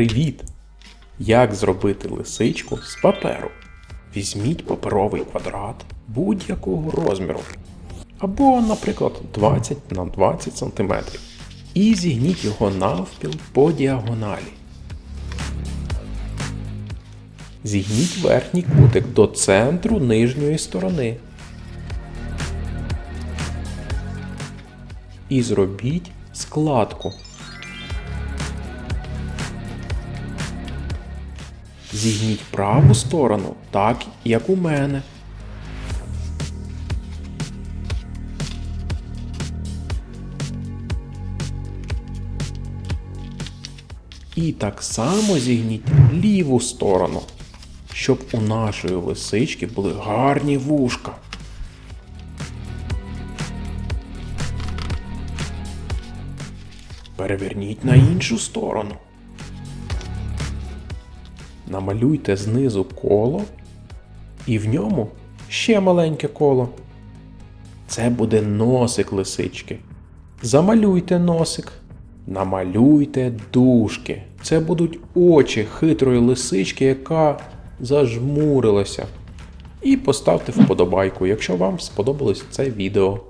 Привіт! Як зробити лисичку з паперу? Візьміть паперовий квадрат будь-якого розміру. Або, наприклад, 20 на 20 см. І зігніть його навпіл по діагоналі. Зігніть верхній кутик до центру нижньої сторони. І зробіть складку. Зігніть праву сторону так, як у мене. І так само зігніть ліву сторону, щоб у нашої лисички були гарні вушка. Переверніть на іншу сторону. Намалюйте знизу коло і в ньому ще маленьке коло. Це буде носик лисички. Замалюйте носик. Намалюйте дужки. Це будуть очі хитрої лисички, яка зажмурилася. І поставте вподобайку, якщо вам сподобалось це відео.